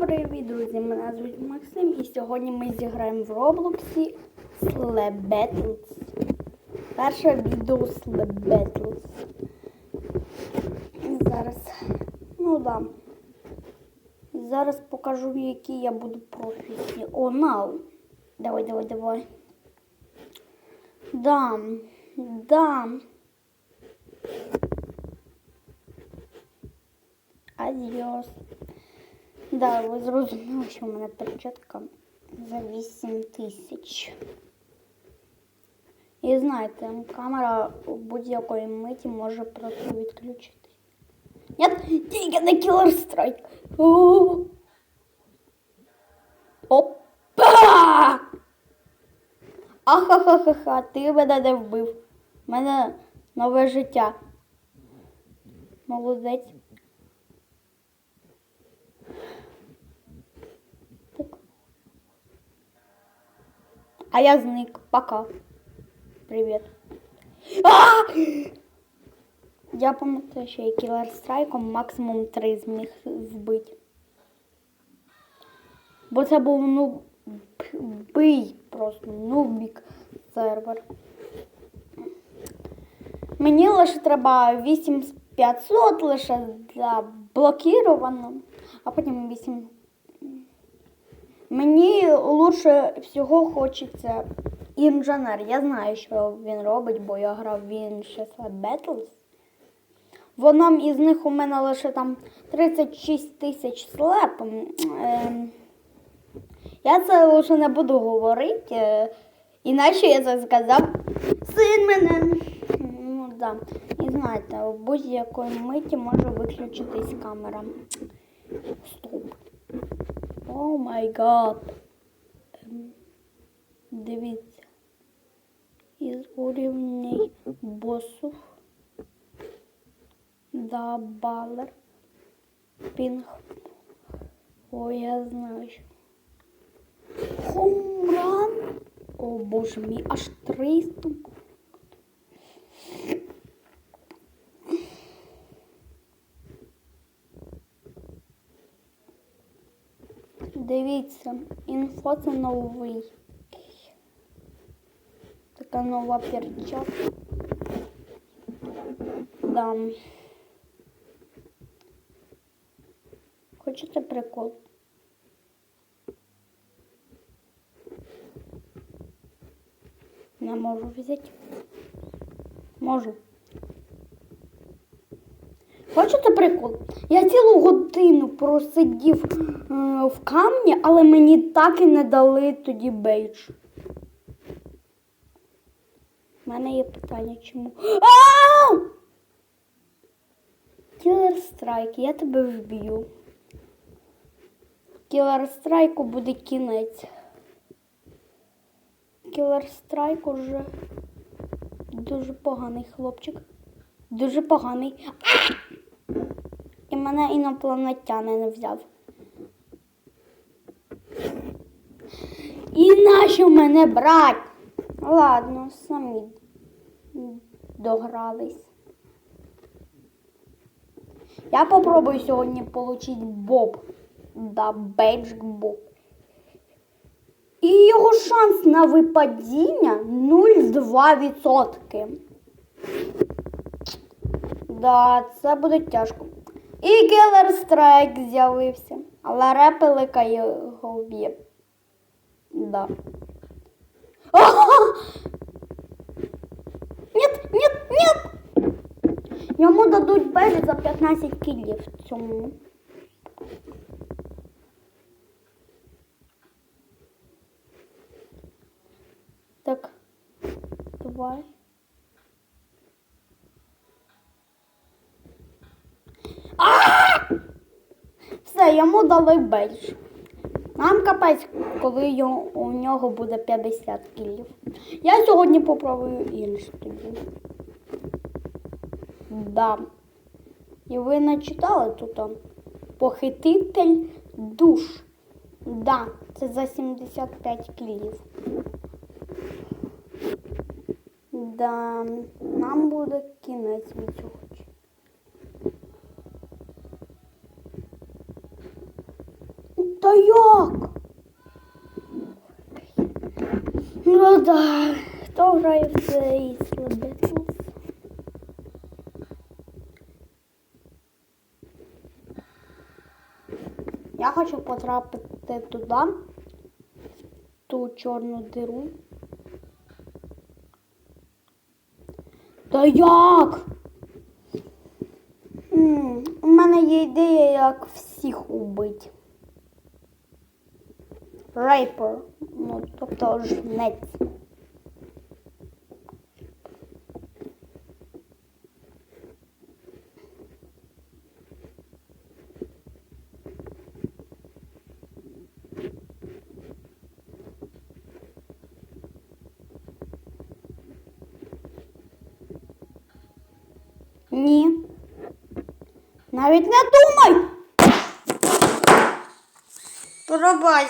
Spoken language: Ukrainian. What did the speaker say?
привіт, друзі! Мене звуть Максим і сьогодні ми зіграємо в Роблоксі Battles. Перше відео Battles. Зараз. Ну да. Зараз покажу, які я буду професіонал. Давай, давай, давай. Дам. Дам. Адіос. Да, ви зрозуміли, що в мене перчатка за 8 тисяч. І знаєте, камера у будь-якої миті може просто відключитись. Нет, тільки на Killer Strike. Опа! Ахахахаха, ти мене не вбив. У мене нове життя. Молодець. А я зник. Пока. Привіт. А! Я пам'ятаю, що я кілер страйком максимум 3 зміг вбити. Бо це був ну бий просто нубік сервер. Мені лише треба 8500 лише заблокіровано, а потім 8. Мені лучше всього хочеться інженер. Я знаю, що він робить, бо я грав в 600 Battles. В одному із них у мене лише там 36 тисяч слеп. Ем, Я це лише не буду говорити. е, Іначе я це сказав. Син мене. Ну да. І знаєте, у будь-якої миті може виключитись камера. О май гад. Ем, Дивіться. Із уровней босів. Да, балер. Пінг. О, я знаю. Хомран. О, боже мій, аж 300. Дивіться, інфо це новий. Така нова перчатка. Да. Хочете прикол? Не можу взяти. Можу. Хочете прикол? Я цілу годину просидів е, в камні, але мені так і не дали тоді бейдж. У мене є питання, чому. А! Кілер страйк, я тебе вб'ю. Кілер страйку буде кінець. Кілер страйк уже дуже поганий хлопчик. Дуже поганий. Мене інопланетянин взяв. І нащо мене брать? Ладно, самі догрались. Я попробую сьогодні получить Боб. Да, бейдж Боб. І його шанс на випадіння 0,2%. Да, це буде тяжко. І Кілер Страйк з'явився. Але репелика його вб'є. Да. Нет, нет, нет! Йому дадуть бежі за 15 кілів цьому. Так, давай. А! Все, йому дали бельж. Нам капець, коли його, у нього буде 50 кілів. Я сьогодні попробую інше тоді. Да. І ви не читали тут похититель душ. Да, це за 75 кілів. Да, нам буде кінець від цього. Та як? Ну да, хто грає в цей Слабетлс? Я хочу потрапити туди, в ту чорну диру. Та як? М, У мене є ідея, як всіх убити. Рейпер. Ну, тобто жнець. Ні. Навіть не думай! Пробач.